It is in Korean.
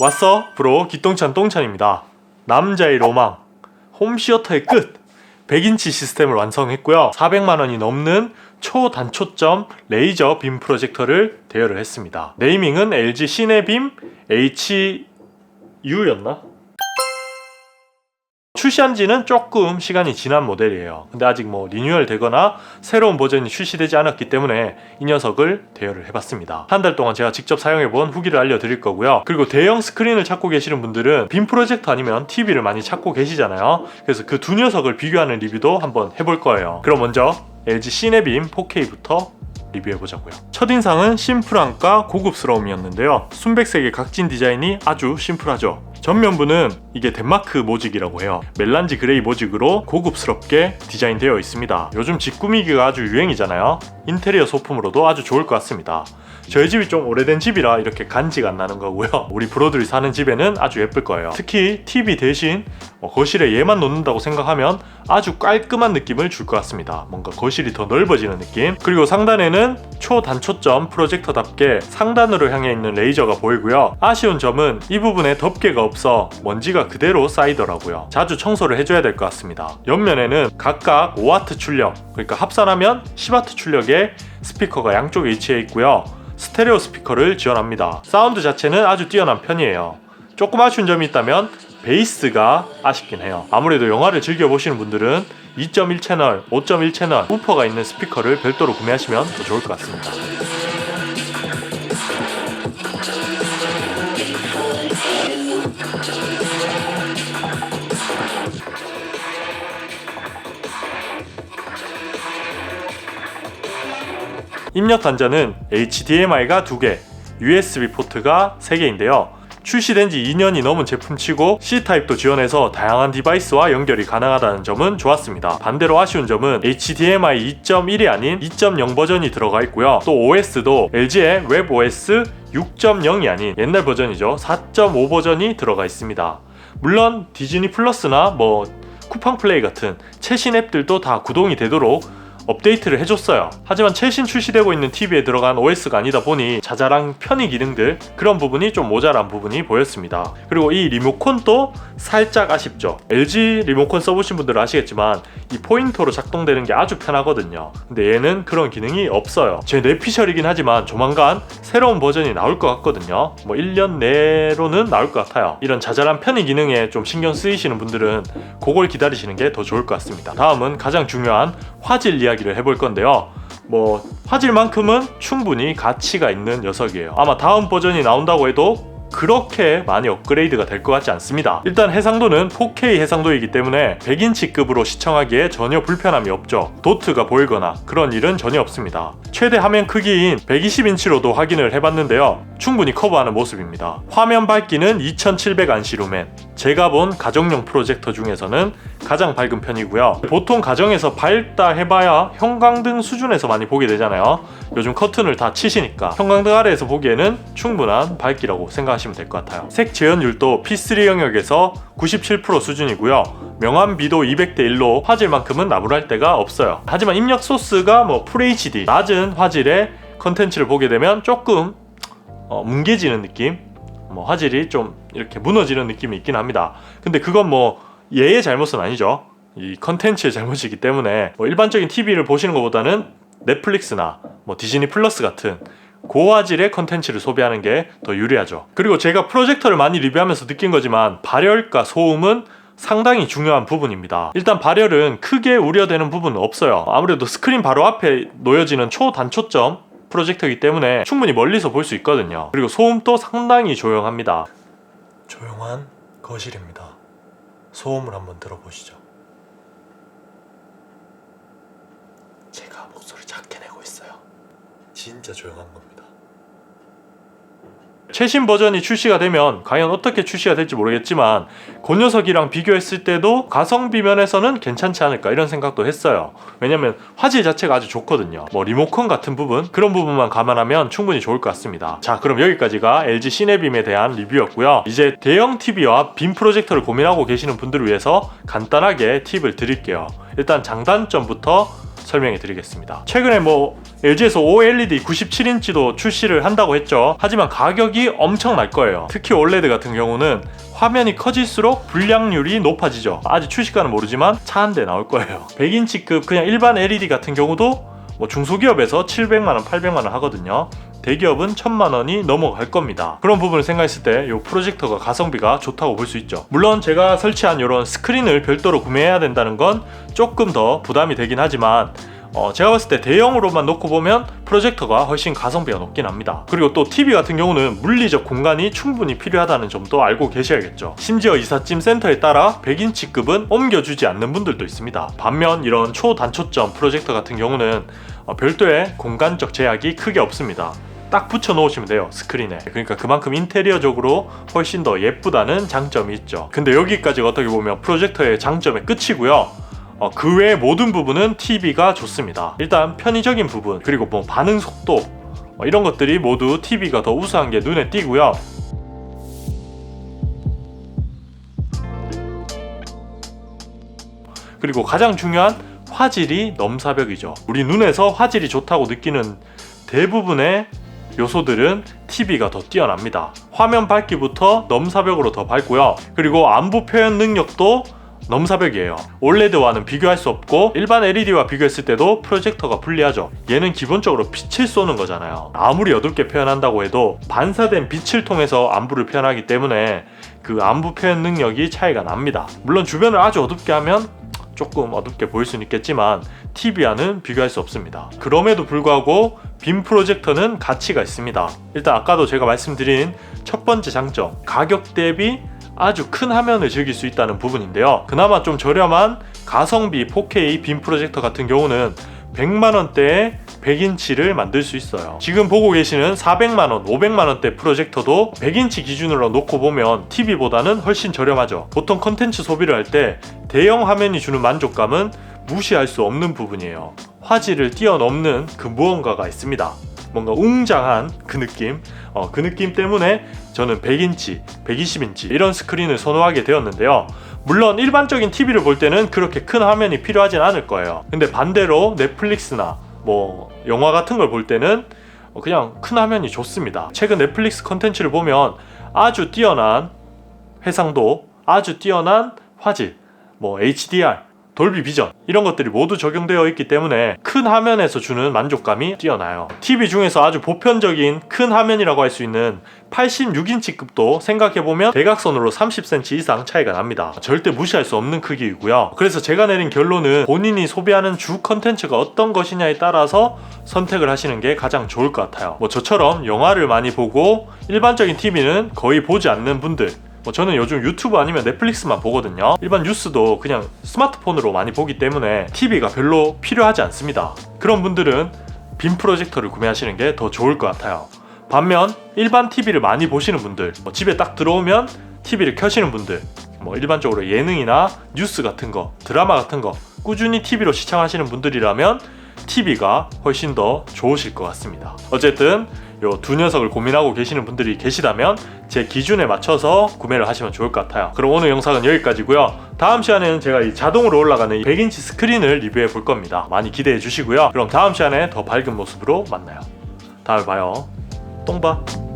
왔어 브로. 기똥찬 똥찬입니다. 남자의 로망. 홈시어터의 끝. 100인치 시스템을 완성했고요. 400만원이 넘는 초단초점 레이저 빔 프로젝터를 대여를 했습니다. 네이밍은 LG 시네빔 HU였나? 출시한 지는 조금 시간이 지난 모델이에요. 근데 아직 뭐 리뉴얼 되거나 새로운 버전이 출시되지 않았기 때문에 이 녀석을 대여를 해봤습니다. 한 달 동안 제가 직접 사용해본 후기를 알려드릴 거고요. 그리고 대형 스크린을 찾고 계시는 분들은 빔 프로젝터 아니면 TV를 많이 찾고 계시잖아요. 그래서 그 두 녀석을 비교하는 리뷰도 한번 해볼 거예요. 그럼 먼저 LG 시네빔 4K부터 리뷰해보자고요. 첫인상은 심플함과 고급스러움이었는데요. 순백색의 각진 디자인이 아주 심플하죠. 전면부는 이게 덴마크 모직이라고 해요. 멜란지 그레이 모직으로 고급스럽게 디자인되어 있습니다. 요즘 집 꾸미기가 아주 유행이잖아요. 인테리어 소품으로도 아주 좋을 것 같습니다. 저희 집이 좀 오래된 집이라 이렇게 간지가 안 나는 거고요. 우리 브로들이 사는 집에는 아주 예쁠 거예요. 특히 TV 대신 뭐 거실에 얘만 놓는다고 생각하면 아주 깔끔한 느낌을 줄 것 같습니다. 뭔가 거실이 더 넓어지는 느낌. 그리고 상단에는 초단초점 프로젝터답게 상단으로 향해 있는 레이저가 보이고요. 아쉬운 점은 이 부분에 덮개가 없어 먼지가 그대로 쌓이더라고요. 자주 청소를 해줘야 될 것 같습니다. 옆면에는 각각 5W 출력, 그러니까 합산하면 10W 출력의 스피커가 양쪽에 위치해 있고요. 스테레오 스피커를 지원합니다. 사운드 자체는 아주 뛰어난 편이에요. 조금 아쉬운 점이 있다면 베이스가 아쉽긴 해요. 아무래도 영화를 즐겨 보시는 분들은 2.1 채널, 5.1 채널 우퍼가 있는 스피커를 별도로 구매하시면 더 좋을 것 같습니다. 입력 단자는 HDMI가 2개, USB 포트가 3개인데요. 출시된 지 2년이 넘은 제품치고 C타입도 지원해서 다양한 디바이스와 연결이 가능하다는 점은 좋았습니다. 반대로 아쉬운 점은 HDMI 2.1이 아닌 2.0 버전이 들어가 있고요. 또 OS도 LG의 웹OS 6.0이 아닌 옛날 버전이죠. 4.5 버전이 들어가 있습니다. 물론 디즈니 플러스나 뭐 쿠팡 플레이 같은 최신 앱들도 다 구동이 되도록 업데이트를 해줬어요. 하지만 최신 출시되고 있는 TV에 들어간 OS가 아니다 보니 자잘한 편의 기능들 그런 부분이 좀 모자란 부분이 보였습니다. 그리고 이 리모컨도 살짝 아쉽죠. LG 리모컨 써보신 분들은 아시겠지만 이 포인터로 작동되는 게 아주 편하거든요. 근데 얘는 그런 기능이 없어요. 제 뇌피셜이긴 하지만 조만간 새로운 버전이 나올 것 같거든요. 뭐 1년 내로는 나올 것 같아요. 이런 자잘한 편의 기능에 좀 신경 쓰이시는 분들은 그걸 기다리시는 게 더 좋을 것 같습니다. 다음은 가장 중요한 화질 이야기 를 해볼 건데요. 뭐 화질만큼은 충분히 가치가 있는 녀석이에요. 아마 다음 버전이 나온다고 해도 그렇게 많이 업그레이드가 될 것 같지 않습니다. 일단 해상도는 4K 해상도이기 때문에 100인치급으로 시청하기에 전혀 불편함이 없죠. 도트가 보이거나 그런 일은 전혀 없습니다. 최대 화면 크기인 120인치로도 확인을 해봤는데요. 충분히 커버하는 모습입니다. 화면 밝기는 2700 안시 루멘. 제가 본 가정용 프로젝터 중에서는 가장 밝은 편이고요. 보통 가정에서 밝다 해봐야 형광등 수준에서 많이 보게 되잖아요. 요즘 커튼을 다 치시니까 형광등 아래에서 보기에는 충분한 밝기라고 생각하시면 될 것 같아요. 색 재현율도 P3 영역에서 97% 수준이고요. 명암 비도 200대 1로 화질만큼은 나무랄 데가 없어요. 하지만 입력 소스가 뭐 FHD 낮은 화질의 컨텐츠를 보게 되면 조금 어, 뭉개지는 느낌, 뭐 화질이 좀 이렇게 무너지는 느낌이 있긴 합니다. 근데 그건 뭐 얘의 잘못은 아니죠. 이 컨텐츠의 잘못이기 때문에 뭐 일반적인 TV를 보시는 것보다는 넷플릭스나 뭐 디즈니 플러스 같은 고화질의 컨텐츠를 소비하는 게 더 유리하죠. 그리고 제가 프로젝터를 많이 리뷰하면서 느낀 거지만 발열과 소음은 상당히 중요한 부분입니다. 일단 발열은 크게 우려되는 부분은 없어요. 아무래도 스크린 바로 앞에 놓여지는 초단초점 프로젝터이기 때문에 충분히 멀리서 볼 수 있거든요. 그리고 소음도 상당히 조용합니다. 조용한 거실입니다. 소음을 한번 들어보시죠. 제가 목소리 작게 내고 있어요. 진짜 조용한 겁니다. 최신 버전이 출시가 되면 과연 어떻게 출시가 될지 모르겠지만 그 녀석이랑 비교했을 때도 가성비 면에서는 괜찮지 않을까 이런 생각도 했어요. 왜냐면 화질 자체가 아주 좋거든요. 뭐 리모컨 같은 부분 그런 부분만 감안하면 충분히 좋을 것 같습니다. 자 그럼 여기까지가 LG 시네빔에 대한 리뷰였고요. 이제 대형 TV와 빔 프로젝터를 고민하고 계시는 분들을 위해서 간단하게 팁을 드릴게요. 일단 장단점부터 설명해 드리겠습니다. 최근에 뭐 LG에서 OLED 97인치도 출시를 한다고 했죠. 하지만 가격이 엄청 날 거예요. 특히 OLED 같은 경우는 화면이 커질수록 불량률이 높아지죠. 아직 출시가는 모르지만 차 한 대 나올 거예요. 100인치급 그냥 일반 LED 같은 경우도 뭐 중소기업에서 700만 원, 800만 원 하거든요. 대기업은 1000만 원이 넘어갈 겁니다. 그런 부분을 생각했을 때 이 프로젝터가 가성비가 좋다고 볼 수 있죠. 물론 제가 설치한 이런 스크린을 별도로 구매해야 된다는 건 조금 더 부담이 되긴 하지만 어, 제가 봤을 때 대형으로만 놓고 보면 프로젝터가 훨씬 가성비가 높긴 합니다. 그리고 또 TV 같은 경우는 물리적 공간이 충분히 필요하다는 점도 알고 계셔야겠죠. 심지어 이삿짐 센터에 따라 100인치급은 옮겨주지 않는 분들도 있습니다. 반면 이런 초단초점 프로젝터 같은 경우는 어, 별도의 공간적 제약이 크게 없습니다. 딱 붙여 놓으시면 돼요 스크린에. 그러니까 그만큼 인테리어적으로 훨씬 더 예쁘다는 장점이 있죠. 근데 여기까지가 어떻게 보면 프로젝터의 장점의 끝이고요. 어, 그 외의 모든 부분은 TV가 좋습니다. 일단 편의적인 부분 그리고 뭐 반응 속도 어, 이런 것들이 모두 TV가 더 우수한 게 눈에 띄고요. 그리고 가장 중요한 화질이 넘사벽이죠. 우리 눈에서 화질이 좋다고 느끼는 대부분의 요소들은 TV가 더 뛰어납니다. 화면 밝기부터 넘사벽으로 더 밝고요. 그리고 안부 표현 능력도 넘사벽이에요. OLED와는 비교할 수 없고 일반 LED와 비교했을 때도 프로젝터가 불리하죠. 얘는 기본적으로 빛을 쏘는 거잖아요. 아무리 어둡게 표현한다고 해도 반사된 빛을 통해서 안부를 표현하기 때문에 그 안부 표현 능력이 차이가 납니다. 물론 주변을 아주 어둡게 하면 조금 어둡게 보일 수는 있겠지만 TV와는 비교할 수 없습니다. 그럼에도 불구하고 빔 프로젝터는 가치가 있습니다. 일단 아까도 제가 말씀드린 첫 번째 장점 가격 대비 아주 큰 화면을 즐길 수 있다는 부분인데요. 그나마 좀 저렴한 가성비 4K 빔 프로젝터 같은 경우는 100만 원대에 100인치를 만들 수 있어요. 지금 보고 계시는 400만 원, 500만 원대 프로젝터도 100인치 기준으로 놓고 보면 TV보다는 훨씬 저렴하죠. 보통 컨텐츠 소비를 할 때 대형 화면이 주는 만족감은 무시할 수 없는 부분이에요. 화질을 뛰어넘는 그 무언가가 있습니다. 뭔가 웅장한 그 느낌, 어, 그 느낌 때문에 저는 100인치, 120인치 이런 스크린을 선호하게 되었는데요. 물론 일반적인 TV를 볼 때는 그렇게 큰 화면이 필요하진 않을 거예요. 근데 반대로 넷플릭스나 뭐 영화 같은 걸 볼 때는 그냥 큰 화면이 좋습니다. 최근 넷플릭스 컨텐츠를 보면 아주 뛰어난 해상도, 아주 뛰어난 화질, 뭐 HDR, 돌비 비전 이런 것들이 모두 적용되어 있기 때문에 큰 화면에서 주는 만족감이 뛰어나요. TV 중에서 아주 보편적인 큰 화면이라고 할 수 있는 86인치급도 생각해보면 대각선으로 30cm 이상 차이가 납니다. 절대 무시할 수 없는 크기이고요. 그래서 제가 내린 결론은 본인이 소비하는 주 컨텐츠가 어떤 것이냐에 따라서 선택을 하시는 게 가장 좋을 것 같아요. 뭐 저처럼 영화를 많이 보고 일반적인 TV는 거의 보지 않는 분들 뭐 저는 요즘 유튜브 아니면 넷플릭스만 보거든요. 일반 뉴스도 그냥 스마트폰으로 많이 보기 때문에 TV가 별로 필요하지 않습니다. 그런 분들은 빔 프로젝터를 구매하시는 게 더 좋을 것 같아요. 반면 일반 TV를 많이 보시는 분들, 뭐 집에 딱 들어오면 TV를 켜시는 분들, 뭐 일반적으로 예능이나 뉴스 같은 거, 드라마 같은 거 꾸준히 TV로 시청하시는 분들이라면 TV가 훨씬 더 좋으실 것 같습니다. 어쨌든 요 두 녀석을 고민하고 계시는 분들이 계시다면 제 기준에 맞춰서 구매를 하시면 좋을 것 같아요. 그럼 오늘 영상은 여기까지고요. 다음 시간에는 제가 이 자동으로 올라가는 100인치 스크린을 리뷰해 볼 겁니다. 많이 기대해 주시고요. 그럼 다음 시간에 더 밝은 모습으로 만나요. 다음에 봐요. 똥봐.